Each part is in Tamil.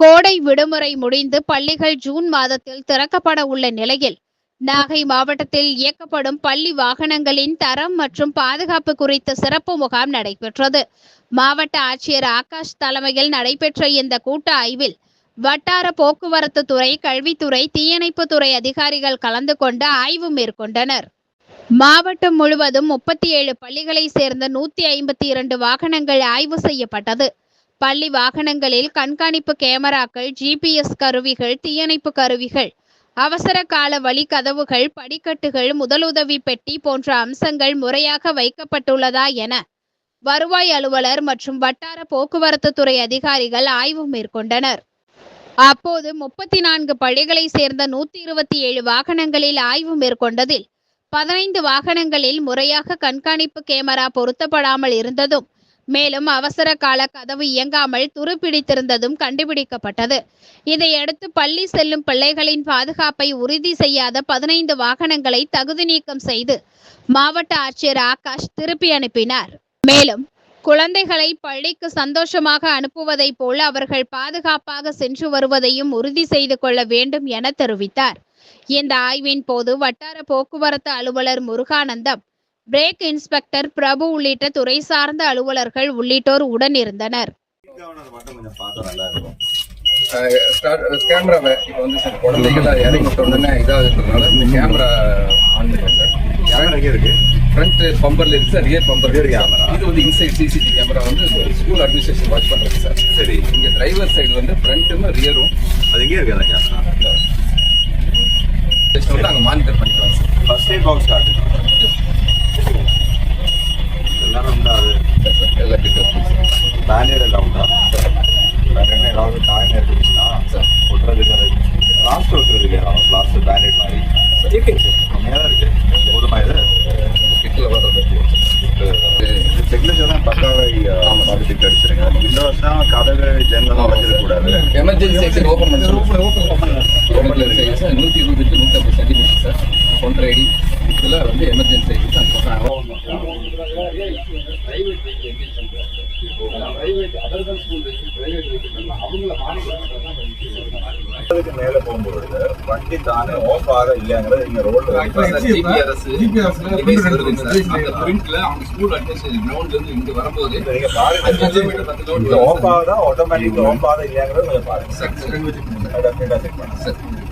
கோடை விடுமுறை முடிந்து பள்ளிகள் ஜூன் மாதத்தில் திறக்கப்பட உள்ள நிலையில் நாகை மாவட்டத்தில் இயக்கப்படும் பள்ளி வாகனங்களின் தரம் மற்றும் பாதுகாப்பு குறித்த சிறப்பு முகாம் நடைபெற்றது. மாவட்ட ஆட்சியர் ஆகாஷ் தலைமையில் நடைபெற்ற இந்த கூட்ட ஆய்வில் வட்டார போக்குவரத்து துறை கல்வித்துறை தீயணைப்புத்துறை அதிகாரிகள் கலந்து கொண்டு ஆய்வு மேற்கொண்டனர். மாவட்டம் முழுவதும் முப்பத்தி ஏழு பள்ளிகளை சேர்ந்த நூத்தி ஐம்பத்தி இரண்டு வாகனங்கள் ஆய்வு செய்யப்பட்டது. பள்ளி வாகனங்களில் கண்காணிப்பு கேமராக்கள் ஜிபிஎஸ் கருவிகள் தீயணைப்பு கருவிகள் அவசர கால வழி கதவுகள் படிக்கட்டுகள் முதலுதவி பெட்டி போன்ற அம்சங்கள் முறையாக வைக்கப்பட்டுள்ளதா என வருவாய் அலுவலர் மற்றும் வட்டார போக்குவரத்து துறை அதிகாரிகள் ஆய்வு மேற்கொண்டனர். அப்போது முப்பத்தி நான்கு பள்ளிகளை சேர்ந்த நூத்தி இருபத்தி ஏழு வாகனங்களில் ஆய்வு மேற்கொண்டதில் பதினைந்து வாகனங்களில் முறையாக கண்காணிப்பு கேமரா பொருத்தப்படாமல் இருந்ததும் மேலும் அவசர கால கதவு இயங்காமல் துருப்பிடித்திருந்ததும் கண்டுபிடிக்கப்பட்டது. இதையடுத்து பள்ளி செல்லும் பிள்ளைகளின் பாதுகாப்பை உறுதி செய்யாத பதினைந்து வாகனங்களை தகுதி நீக்கம் செய்து மாவட்ட ஆட்சியர் ஆகாஷ் திருப்பி அனுப்பினார். மேலும் குழந்தைகளை பள்ளிக்கு சந்தோஷமாக அனுப்புவதைப் போல அவர்கள் பாதுகாப்பாக சென்று வருவதையும் உறுதி செய்து கொள்ள வேண்டும் என தெரிவித்தார். இந்த ஆய்வின் போது வட்டார போக்குவரத்து அலுவலர் முருகானந்தம் பிரேக் இன்ஸ்பெக்டர் பிரபு உள்ளிட்ட துறை சார்ந்த அலுவலர்கள் உள்ளிட்டோர் உடன் இருந்தனர். கேமராவை இப்போ வந்து சார் இறங்கி இந்த கேமரா ஆன் பண்ணுவோம் சார். கேமரா எங்கே இருக்கு? ஃப்ரண்ட் பம்பர்ல இருக்கு sir rear bumper Rear camera. இது வந்து இன்சைட் சிசிடிவி கேமரா வந்து ஸ்கூல் அட்மினிஸ்ட்ரேஷன் வாட்ச் பண்றது சார். சரி. இங்க டிரைவர் சைடு வந்து ஃப்ரண்ட்டும் ரியரும் அது எங்கே இருக்கு அந்த கேமரா வந்து அங்கே மானிட்டர் பண்ணிக்கலாம் சார். ஃபர்ஸ்ட் எய்ட் பாக்ஸ் காட்டு எல்லாரும் உண்டா அது Yes, sir. எல்லா கிட்ட இருக்கு சார் பேண்டேட் எல்லாம் உண்டா பேண்டேட் ஏதாவது காயம் இருந்துச்சுன்னா சார் ஒட்டுறதுக்கு அது ஏதாவது பிளாஸ்டர் பேண்டேட் மாதிரி இருக்குங்க சார் கம்மியாக தான் இருக்கு போதுமா இது கிட்டில் வர்றது செக்னேச்சர் தான் பக்காவை பாதிப்பு அடிச்சிருங்க இந்த வருஷம் கதவு ஜன்னல் உடஞ்சிடக்கூடாது எமர்ஜென்சி எக்ஸிட் ஓப்பன் பண்ணி எமர்ஜென்சி எக்ஸிட் நூற்றி இருபது டு நூற்றம்பது சென்டிமீட்டர் சார் ஒன்றரை அடி இதில் வந்து எமர்ஜென்சி அதுக்கு மேலே போகும்பொழுது வண்டி தானே ஆஃப் ஆக இல்லைங்கிறது நீங்க ரோட்ல பிரிண்ட்ல அவங்க ஸ்கூல் அட்மினிஸ்ட்ரேஷன் கிரவுண்ட்ல இருந்து இங்க வரும்போது நீங்க பாருங்க ஆகுதா ஆட்டோமேட்டிக் ஆஃப் ஆகுதா இல்லையாங்கிறது கொஞ்சம் பாருங்க.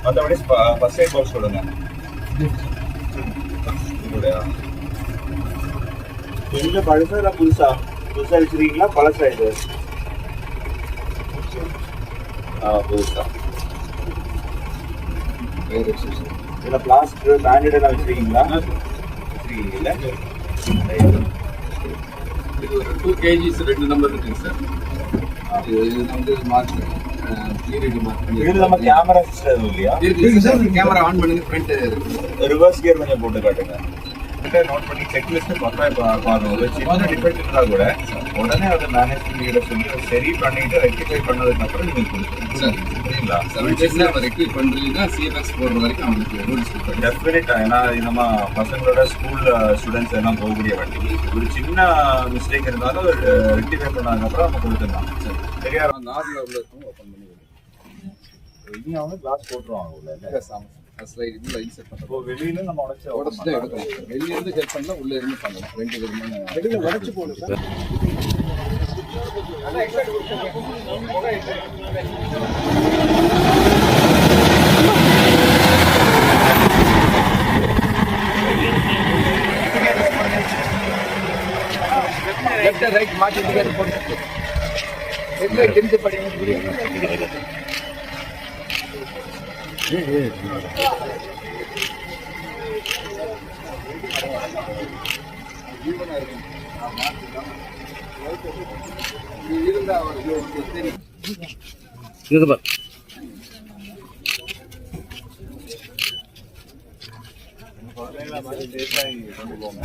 மற்றபடி ஃபர்ஸ்ட் எய்ட் பாக்ஸ் சொல்லுங்க. இந்த பழசா இல்லை புதுசா? புதுசா வச்சிருக்கீங்களா? பழசா இது? ஆ புதுசா. இதில் பிளாஸ்டர் பேண்டட் எல்லாம் வச்சிருக்கீங்களா? வச்சிருக்கீங்களா இது ஒரு டூ கேஜிஸ் ரெண்டு நம்பர் இருக்குங்க சார். இது இது வந்து மார்க் பீரியட் மார்க் இது நம்ம கேமரா சிஸ்டம் இல்லையா? இருக்கு சார் கேமரா ஆன் பண்ணுங்க ஃப்ரண்ட் ரிவர்ஸ் கியர் கொஞ்சம் போட்டு காட்டுங்க. நோட் பண்ணி செக்லிஸ்ட் பக்கா பாருங்க. ஒரு சின்ன டிஃபெக்ட் இருந்தா கூட உடனே அதை மேனேஜ்மெண்ட் சொல்லி அதை சரி பண்ணிட்டு ரெக்டிஃபை பண்ணதுக்கு அப்புறம் நீங்க கொடுத்துருங்க சார் சரிங்களா செவன் டேஸ்ல அவர் ரெக்யூட் பண்றீங்கன்னா சிஎஃப்எக்ஸ் போடுற வரைக்கும் அவங்களுக்கு நோட்டீஸ் கொடுப்பாங்க டெஃபினட்டா ஏன்னா இது நம்ம பசங்களோட ஸ்கூல் ஸ்டூடெண்ட்ஸ் எல்லாம் போகக்கூடிய வண்டி. ஒரு சின்ன மிஸ்டேக் இருந்தாலும் ரெக்டிஃபை பண்ணதுக்கு அப்புறம் நம்ம கொடுத்துடலாம். சரியா? நார்மல் உள்ள இருக்கும் ஓப்பன் பண்ணி இங்க அவங்க கிளாஸ் போட்டுருவாங்க உள்ள. விடுங்க ஸ்லைட் இதுல இன்செர்ட் இப்போ பண்ணுறோம் வெளியில நம்ம உடச்சு உடச்சு தான் எடுக்கணும். வெளிய இருந்து ஹெல்ப் பண்ணலாம் உள்ள இருந்து பண்ணலாம். ரெண்டு விதமான வெளியில உடச்சு சார். லெஃப்ட் ரைட் மாற்றி இண்டிகேட்டர் போட்டு லெஃப்ட் ரைட் தெரிஞ்சு படிங்க இருந்தா அவருக்கு தெரியும் கொண்டு போங்க.